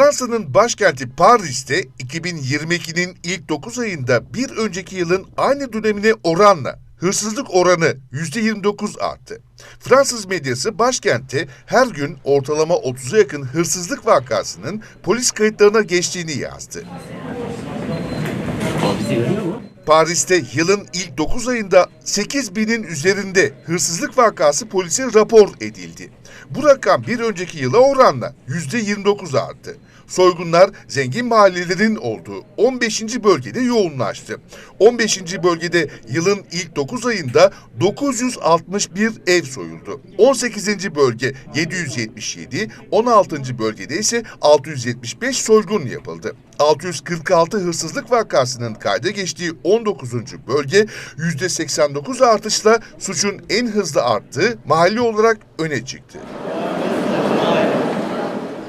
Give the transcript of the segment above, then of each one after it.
Fransa'nın başkenti Paris'te 2022'nin ilk 9 ayında bir önceki yılın aynı dönemine oranla hırsızlık oranı %29 arttı. Fransız medyası başkentte her gün ortalama 30'a yakın hırsızlık vakasının polis kayıtlarına geçtiğini yazdı. Paris'te yılın ilk 9 ayında 8 binin üzerinde hırsızlık vakası polise rapor edildi. Bu rakam bir önceki yıla oranla %29 arttı. Soygunlar zengin mahallelerin olduğu 15. bölgede yoğunlaştı. 15. bölgede yılın ilk 9 ayında 961 ev soyuldu. 18. bölge 777, 16. bölgede ise 675 soygun yapıldı. 646 hırsızlık vakasının kayda geçtiği 19. bölge %89 artışla suçun en hızlı arttığı mahalle olarak öne çıktı.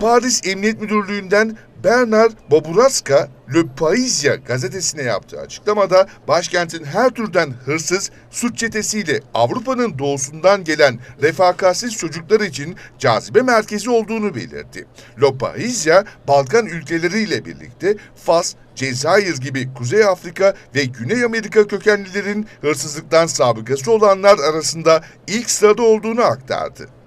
Paris Emniyet Müdürlüğü'nden Bernard Boburaska Le Parisien gazetesine yaptığı açıklamada başkentin her türden hırsız suç çetesiyle Avrupa'nın doğusundan gelen refakatsiz çocuklar için cazibe merkezi olduğunu belirtti. Le Parisien, Balkan ülkeleriyle birlikte Fas, Cezayir gibi Kuzey Afrika ve Güney Amerika kökenlilerin hırsızlıktan sabıkası olanlar arasında ilk sırada olduğunu aktardı.